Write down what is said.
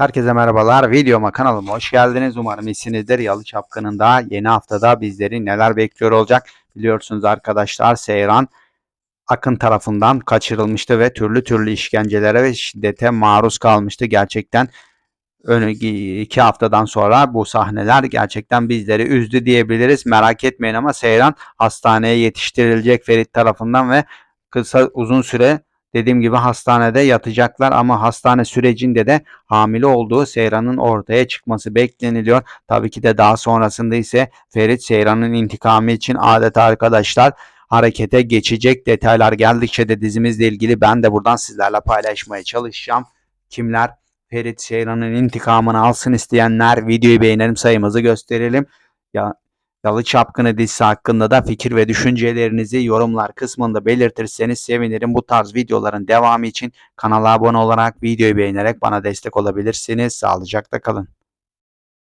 Herkese merhabalar. Videoma kanalıma hoş geldiniz. Umarım iyisinizdir. Yalı Çapkını'nda yeni haftada bizleri neler bekliyor olacak? Biliyorsunuz arkadaşlar Seyran Akın tarafından kaçırılmıştı ve türlü türlü işkencelere ve şiddete maruz kalmıştı. Gerçekten iki haftadan sonra bu sahneler gerçekten bizleri üzdü diyebiliriz. Merak etmeyin ama Seyran hastaneye yetiştirilecek Ferit tarafından ve kısa uzun süre dediğim gibi hastanede yatacaklar ama hastane sürecinde de hamile olduğu Seyran'ın ortaya çıkması bekleniliyor. Tabii ki de daha sonrasında ise Ferit Seyran'ın intikamı için adeta arkadaşlar harekete geçecek detaylar geldikçe de dizimizle ilgili ben de buradan sizlerle paylaşmaya çalışacağım. Kimler Ferit Seyran'ın intikamını alsın isteyenler videoyu beğenelim sayımızı gösterelim. Ya Yalı Çapkını dizisi hakkında da fikir ve düşüncelerinizi yorumlar kısmında belirtirseniz sevinirim. Bu tarz videoların devamı için kanala abone olarak videoyu beğenerek bana destek olabilirsiniz. Sağlıcakla kalın.